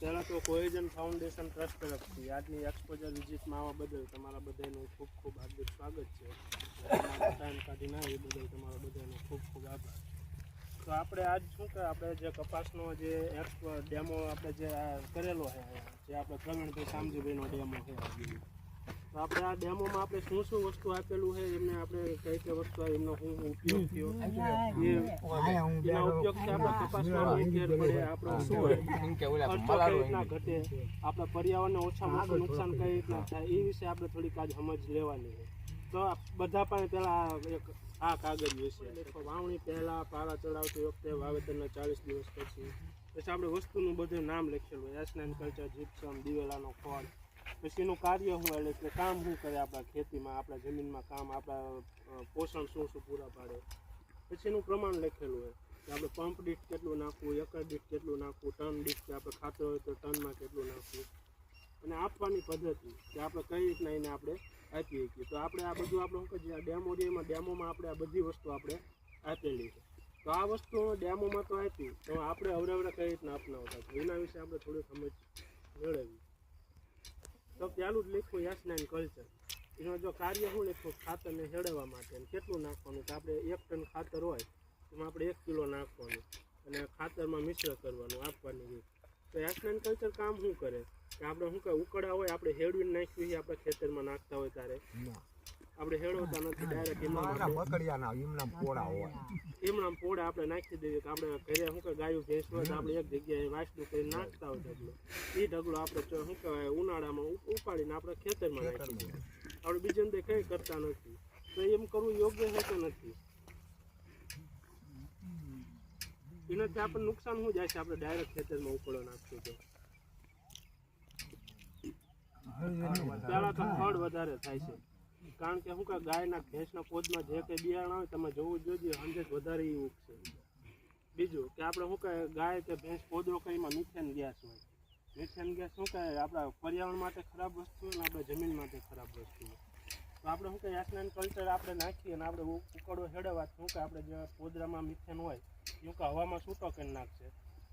પહેલાં તો કોઈજન foundation trust તરફથી આજની એક્સપોઝર વિઝિટમાં આવવા બદલ તમારા બધાનું ખૂબ ખૂબ હાર્દિક સ્વાગત છે. ટાઈમ કાઢી ના એ બદલ તમારા બધાનો ખૂબ ખૂબ આભાર. તો આપણે આજ શું કે, આપણે જે કપાસનો જે એક્સપ ડેમો આપણે જે કરેલો છે, જે આપણે પ્રવીણભાઈ શામજીભાઈનો ડેમો છે. આપણે આ ડેમોમાં આપણે શું શું વસ્તુ આપેલું છે એમને આપણે કઈ કઈ વસ્તુ એમનો શું શું ઉપયોગ થયો એ એના ઉપયોગથી આપણે કપાસમાં ફેર પડે આપણે શું હોય ખર્ચો કઈ રીતના ઘટે આપણા પર્યાવરણને ઓછામાં ઓછું નુકસાન કઈ રીતના થાય એ વિશે આપણે થોડીક આજ સમજ લેવાની છે. તો બધા પાસે પહેલાં એક આ કાગળ વિશે. વાવણી પહેલાં પારા ચડાવતી વખતે વાવેતરના ચાલીસ દિવસ પછી પછી આપણે વસ્તુનું બધું નામ લખેલું હોય. એસનાન કલ્ચર જીપ્સમ દિવેલાનો ખોળ. પછી એનું કાર્ય શું એટલે કે કામ શું કરે આપણા ખેતીમાં, આપણા જમીનમાં કામ, આપણા પોષણ શું શું પૂરા પાડે? પછી એનું પ્રમાણ લખેલું હોય. કે આપણે પંપ દીઠ કેટલું નાખવું, એકર દીઠ કેટલું નાખવું, ટન દીઠ કે આપણે ખાતર હોય તો ટનમાં કેટલું નાખવું? અને આપવાની પદ્ધતિ કે આપણે કઈ રીતના એને આપણે આપીએ છીએ? તો આપણે આ બધું આપણે શું કહીએ ડેમો ડેમાં ડેમોમાં આપણે આ બધી વસ્તુ આપણે આપેલી છે. તો આ વસ્તુ ડેમોમાં તો આપી, તો આપણે અવરે કઈ રીતના અપનાવતા? એના વિશે આપણે થોડી સમજ મેળવી તો પહેલું જ લખ્યું યસ નાઇન કલ્ચર. એમાં જો કાર્ય શું લખ્યું ખાતરને હેળવવા માટે કેટલું નાખવાનું? તો આપણે એક ટન ખાતર હોય, એમાં આપણે એક કિલો નાખવાનું અને ખાતરમાં મિશ્ર કરવાનું આપવાની રીત. તો યસ નાઇન કલ્ચર કામ શું કરે? કે આપણે શું કહે ઉકળા હોય, આપણે હેડવીને નાખ્યું આપણે ખેતરમાં નાખતા હોય ત્યારે. આપણે હેળવતા નથી ડાયરેક્ટ એમાં પકડિયાના એમના પોળા હોય. એમના પોળા આપણે નાખી દઈએ કે આપણે ઘરે શું કે ગાયું ભેંસ હોય આપણે એક જગ્યાએ વાસણું કરી નાખતા હોય ઢગલો. એ ઢગલો આપણે શું કહેવાય ઉનાળામાં ઉપાડીને આપણે ખેતરમાં નાખી દઈએ આપણે બીજે અંદર કંઈ કરતા નથી. તો એમ કરવું યોગ્ય કે નથી? એનાથી આપણને નુકસાન શું જાય છે? આપણે ડાયરેક્ટ ખેતરમાં ઉકળો નાખશું તો. પહેલાં તો ફળ વધારે થાય છે. કારણ કે શું કે ગાયના ભેંસના પોદમાં જે કંઈ બિયારણ આવે તમે જોવું જોઈએ, હંડ્રેડ વધારે એ ઉગશે બીજું કે આપણે શું કહે ગાય કે ભેંસ પોદરો કઈમાં મિથેન ગેસ હોય. મિથેન ગેસ શું કહે આપણા પર્યાવરણ માટે ખરાબ વસ્તુ અને આપણે જમીન માટે ખરાબ વસ્તુ હોય. તો આપણે શું કહે યાસનાન કલ્ચર આપણે નાખીએ અને આપણે ઉકળો હેડવા શું કે આપણે જે પોદરામાં મિથેન હોય શું કે હવામાં છૂટો કરી નાખશે.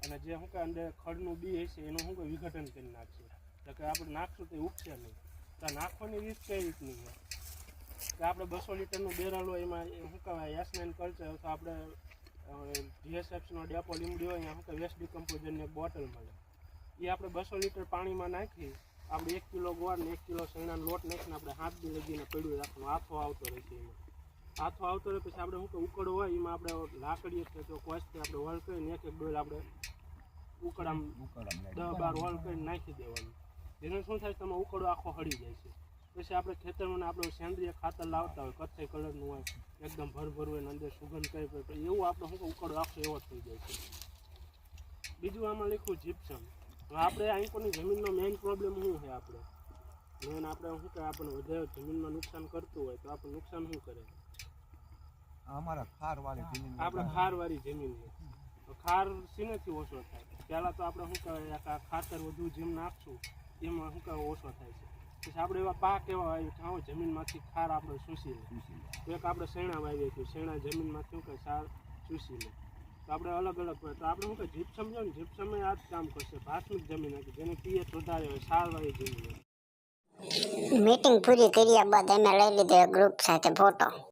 અને જે શું કે અંદર ખડનું બી હશે, એનું શું કે વિઘટન કરી નાખશે. એટલે કે આપણે નાખશું તો ઉગશે નહીં. તો નાખવાની રીત કઈ રીતની કે આપણે બસો લીટરનું બેરલ હોય એમાં શું કહેવાય યાસમેન કલ્ચર તો આપણે જીએસએફનો ડેપો લીમડી હોય અહીંયા શું કે વેસ્ટ ડિકમ્પોઝરની એક બોટલ મળે. એ આપણે બસો લીટર પાણીમાં નાખી આપણે એક કિલો ગોળ ને એક કિલો શેણાનો લોટ નાખીને આપણે હાથ બી લગીને પડ્યું રાખવાનું. હાથો આવતો રહેશે એમાં. હાથો આવતો રહે પછી આપણે શું કે ઉકળો હોય એમાં આપણે લાકડીએ છે તો કોસ્ટથી આપણે વળ કરીને એક એક ડોલ આપણે ઉકળામ દસ બાર હોલ કરીને નાખી દેવાનું. જેને શું થાય તમે ઉકળો આખો હળી જાય છે. પછી આપણે ખેતરમાં આપણે સેન્દ્રિય ખાતર લાવતા હોય કથ્થઈ કલરનું હોય એકદમ ભરભર હોય અંદર સુગંધ કઈ હોય એવું આપણે શું ઉકળો આખો એવો થઈ જાય છે. બીજું આમાં લખ્યું જીપ્સમ આપણે અહીં કોની જમીનનો મેઇન પ્રોબ્લેમ શું છે આપણે? મેઇન આપણે શું કે આપણને વધારે જમીનમાં નુકસાન કરતું હોય તો આપણે નુકસાન શું કરે? અમારા ખાર વાળી જમીન આપણે ખારવાળી જમીન છે. ખાર સીનેથી ઓછો થાય. પહેલાં તો આપણે શું કહેવાય ખાતર વધુ જેમ નાખશું એમાં શું કહેવાય ઓછો થાય છે. પછી આપણે એવા પાક એવા વાવીએ કે હા જમીનમાંથી ખાર આપણે શૂસી લે. એક આપણે શેણા વાવીએ છીએ શેણા જમીનમાં શું કે સાર ચૂસી લે. તો આપણે અલગ અલગ હોય તો આપણે શું કે જીપ સમજો ને જીપ્સમ આ જ કામ કરશે ભાષમિક જમીન હતી જેને પીએચ વધારે હોય સારવાળી જમીન મીટિંગ પૂરી કર્યા બાદ અમે લઈ લીધો ગ્રુપ સાથે ફોટો